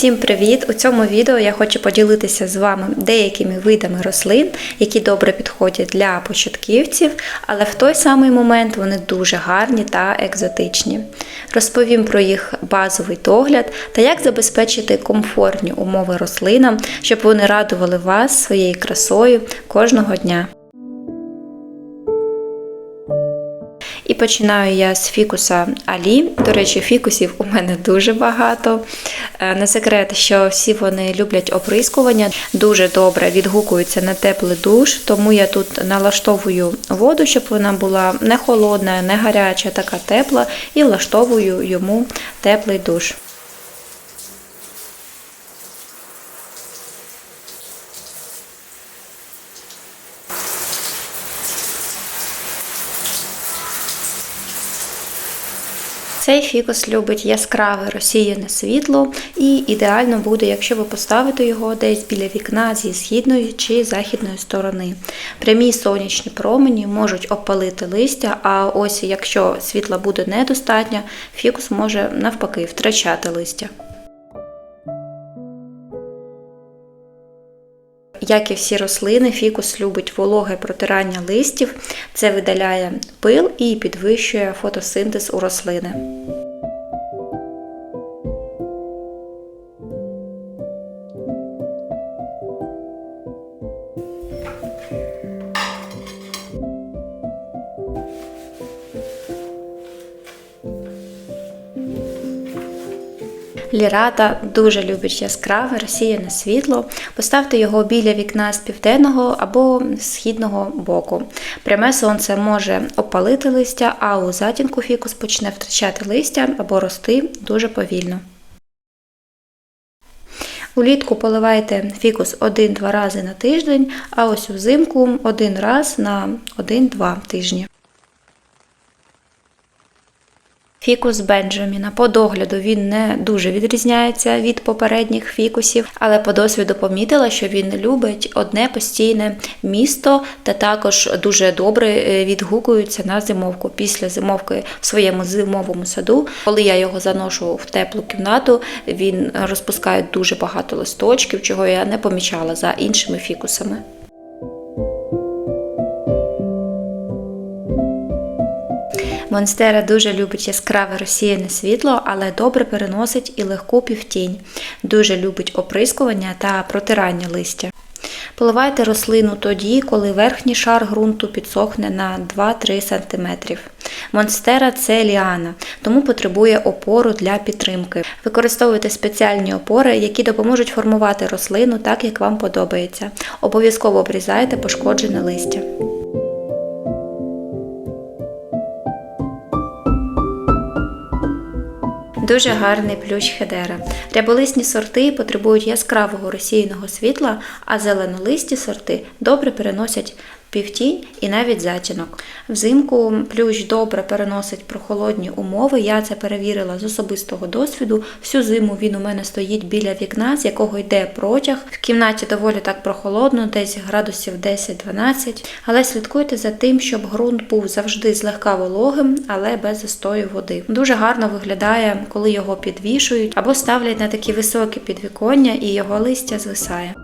Всім привіт! У цьому відео я хочу поділитися з вами деякими видами рослин, які добре підходять для початківців, але в той самий момент вони дуже гарні та екзотичні. Розповім про їх базовий догляд та як забезпечити комфортні умови рослинам, щоб вони радували вас своєю красою кожного дня. Починаю я з фікуса Алі. До речі, фікусів у мене дуже багато. Е, Не секрет, що всі вони люблять оприскування, дуже добре відгукуються на теплий душ, тому я тут налаштовую воду, щоб вона була не холодна, не гаряча, така тепла, і влаштовую йому теплий душ. Цей фікус любить яскраве розсіяне світло, і ідеально буде, якщо ви поставите його десь біля вікна зі східної чи західної сторони. Прямі сонячні промені можуть опалити листя, а ось якщо світла буде недостатньо, фікус може навпаки втрачати листя. Як і всі рослини, фікус любить вологе протирання листів. Це видаляє пил і підвищує фотосинтез у рослини. Лірата дуже любить яскраве розсіяне світло. Поставте його біля вікна з південного або східного боку. Пряме сонце може опалити листя, а у затінку фікус почне втрачати листя або рости дуже повільно. Улітку поливайте фікус 1-2 рази на тиждень, а ось взимку один раз на 1-2 тижні. Фікус Бенджаміна по догляду він не дуже відрізняється від попередніх фікусів, але по досвіду помітила, що він любить одне постійне місто та також дуже добре е, відгукується на зимовку. Після зимовки в своєму зимовому саду, коли я його заношу в теплу кімнату, він розпускає дуже багато листочків, чого я не помічала за іншими фікусами. Монстера дуже любить яскраве розсіяне світло, але добре переносить і легку півтінь. Дуже любить оприскування та протирання листя. Поливайте рослину тоді, коли верхній шар ґрунту підсохне на 2-3 см. Монстера це ліана, тому потребує опору для підтримки. Використовуйте спеціальні опори, які допоможуть формувати рослину так, як вам подобається. Обов'язково обрізайте пошкоджене листя. Дуже гарний плющ хедера. Ряболисні сорти потребують яскравого розсіяного світла, а зеленолисті сорти добре переносять півтінь і навіть затінок. Взимку плющ добре переносить прохолодні умови. Я це перевірила з особистого досвіду. Всю зиму він у мене стоїть біля вікна, з якого йде протяг. В кімнаті доволі так прохолодно, десь градусів 10-12. Але слідкуйте за тим, щоб ґрунт був завжди злегка вологим, але без застою води. Дуже гарно виглядає, коли його підвішують або ставлять на такі високі підвіконня і його листя звисає.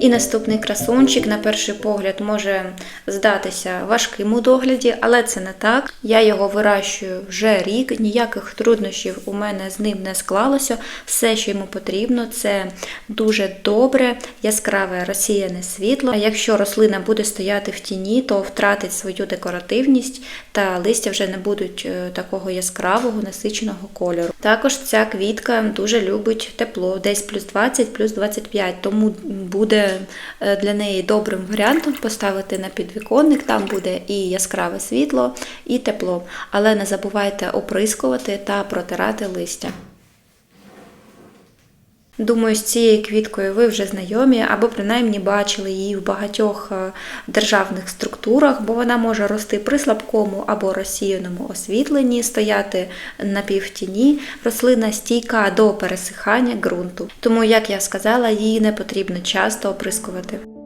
І наступний красунчик, на перший погляд, може здатися важким у догляді, але це не так. Я його вирощую вже рік, ніяких труднощів у мене з ним не склалося. Все, що йому потрібно, це дуже добре, яскраве розсіяне світло. Якщо рослина буде стояти в тіні, то втратить свою декоративність та листя вже не будуть е, такого яскравого насиченого кольору. Також ця квітка дуже любить тепло, десь плюс 20, плюс 25, тому буде е, для неї добрим варіантом поставити на підвіконник, там буде і яскраве світло, і тепло. Але не забувайте оприскувати та протирати листя. Думаю, з цією квіткою ви вже знайомі або принаймні бачили її в багатьох е, державних структурах, бо вона може рости при слабкому або розсіяному освітленні, стояти на півтіні. Рослина стійка до пересихання ґрунту. Тому, як я сказала, її не потрібно часто оприскувати.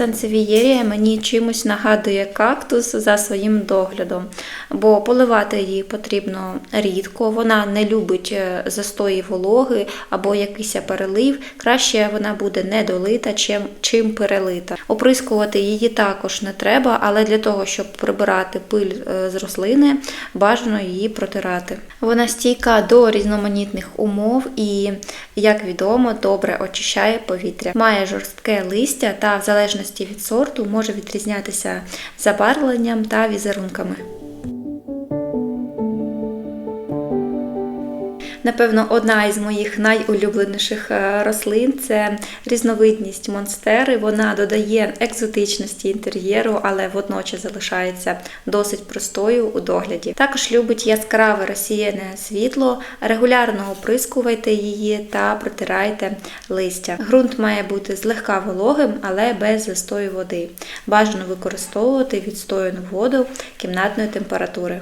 Сансевієрія мені чимось нагадує кактус за своїм доглядом, бо поливати її потрібно рідко. Вона не любить е, застої вологи або якийсь перелив. Краще вона буде недолита, чим, чим перелита. Оприскувати її також не треба, але для того, щоб прибирати пиль е, з рослини, бажано її протирати. Вона стійка до різноманітних умов і, як відомо, добре очищає повітря. Має жорстке листя та, в залежності від сорту, може відрізнятися забарвленням та візерунками. Напевно, одна із моїх найулюбленіших е, рослин це різновидність монстери. Вона додає екзотичності інтер'єру, але водночас залишається досить простою у догляді. Також любить яскраве розсіяне світло, регулярно оприскувайте її та протирайте листя. Ґрунт має бути злегка вологим, але без застою води. Бажано використовувати відстояну воду кімнатної температури.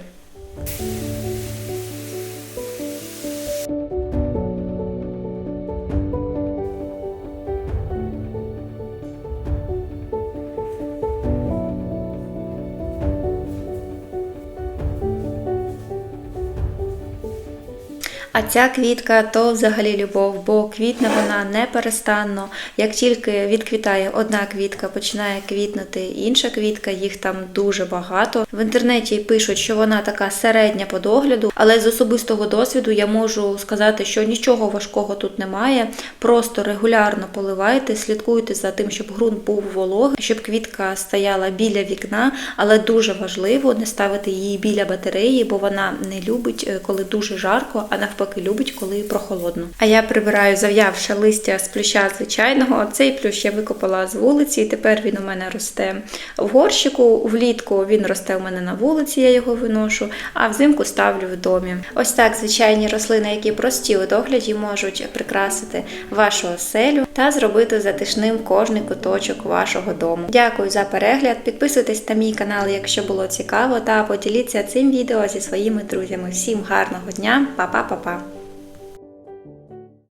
А ця квітка то взагалі любов, бо квітне вона неперестанно. Як тільки відквітає одна квітка, починає квітнути інша квітка, їх там дуже багато. В інтернеті пишуть, що вона така середня по догляду, але з особистого досвіду я можу сказати, що нічого важкого тут немає. Просто регулярно поливайте, слідкуйте за тим, щоб ґрунт був вологий, щоб квітка стояла біля вікна, але дуже важливо не ставити її біля батареї, бо вона не любить, е, коли дуже жарко, а навпаки любить, коли прохолодно. А я прибираю зав'явше листя з плюща звичайного. Цей плющ я викопала з вулиці, і тепер він у мене росте в горщику. Влітку він росте у мене на вулиці, я його виношу, а взимку ставлю в домі. Ось так звичайні рослини, які прості у догляді, можуть прикрасити вашу оселю та зробити затишним кожний куточок вашого дому. Дякую за перегляд. Підписуйтесь на мій канал, якщо було цікаво, та поділіться цим відео зі своїми друзями. Всім гарного дня, па-па-па-па!